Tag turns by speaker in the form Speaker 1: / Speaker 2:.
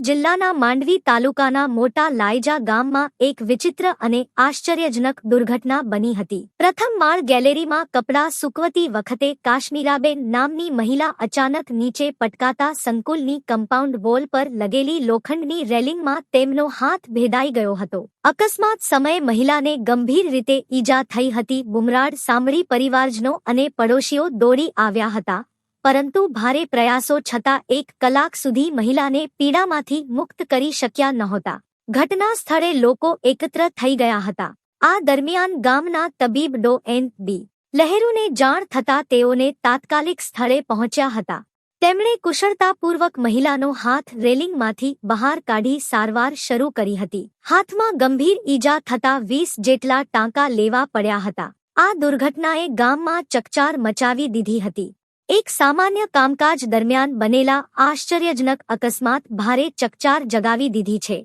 Speaker 1: જિલ્લાના માંડવી તાલુકાના મોટા લાયજા ગામમાં એક વિચિત્ર અને આશ્ચર્યજનક દુર્ઘટના બની હતી. પ્રથમ માળ ગેલેરીમાં કપડાં સૂકવતી વખતે કાશ્મીરાબેન નામની મહિલા અચાનક નીચે પટકાતા સંકુલની કમ્પાઉન્ડ વોલ પર લગેલી લોખંડની રેલિંગમાં તેમનો હાથ ભેદાઈ ગયો હતો. અકસ્માત સમયે મહિલાને ગંભીર રીતે ઈજા થઈ હતી. બુમરાડ સાંભળી પરિવારજનો અને પડોશીઓ દોડી આવ્યા હતા. પરંતુ ભારે પ્રયાસો છતાં એક કલાક સુધી મહિલાને પીડામાંથી મુક્ત કરી શક્યા નહોતા. ઘટના સ્થળે લોકો એકત્ર થઈ ગયા હતા. આ દરમિયાન ગામના તબીબ ડો. એન. બી. લહેરુને જાણ થતાં તેઓને તાત્કાલિક સ્થળે પહોંચ્યા હતા. તેમણે કુશળતાપૂર્વક મહિલાનો હાથ રેલિંગમાંથી બહાર કાઢી સારવાર શરૂ કરી હતી. હાથમાં ગંભીર ઈજા થતાં વીસ જેટલા ટાંકા લેવા પડ્યા હતા. આ દુર્ઘટનાએ ગામમાં ચકચાર મચાવી દીધી હતી. એક સામાન્ય કામકાજ દરમિયાન બનેલા આશ્ચર્યજનક અકસ્માત ભારે ચકચાર જગાવી દીધી છે.